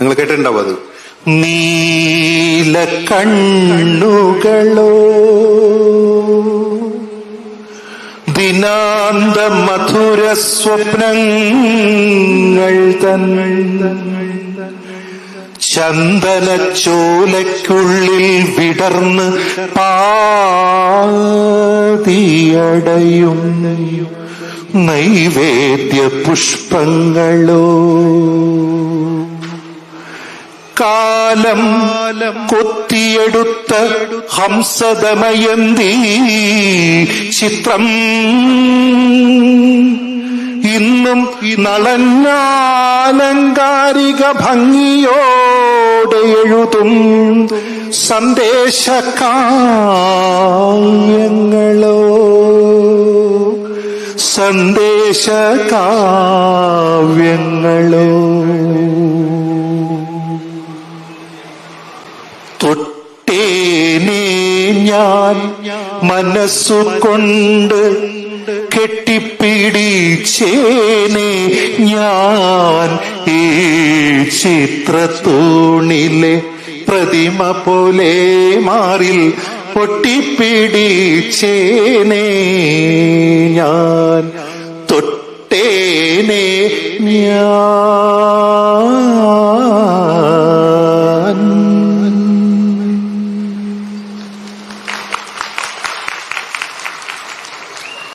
നിങ്ങൾ കേട്ടിട്ടുണ്ടാവും അത്. നീല കണ്ണുകളോ ദിനാന്ത മധുര സ്വപ്നങ്ങൾ തൻ ചന്ദന ചോലയ്ക്കുള്ളിൽ വിടർന്ന് പാതിയടയും. നൈവേദ്യ പുഷ്പങ്ങളോ കാലം കൊത്തിയെടുത്ത ഹംസദമയന്തി ചിത്രം. ഇന്നും നളന്നാലങ്കാരിക ഭംഗിയോടെ എഴുതും സന്ദേശകാവ്യങ്ങളോ. സന്ദേശകാവ്യങ്ങളോ. തൊട്ടേനെ ഞാൻ മനസ്സുകൊണ്ട് കെട്ടിപ്പിടിച്ചേനെ ഞാൻ ഈ ചിത്രത്തൂണിലെ പ്രതിമ പോലെ മാറിൽ പൊട്ടിപ്പിടിച്ചേനെ ഞാൻ തൊട്ടേനെ ഞാൻ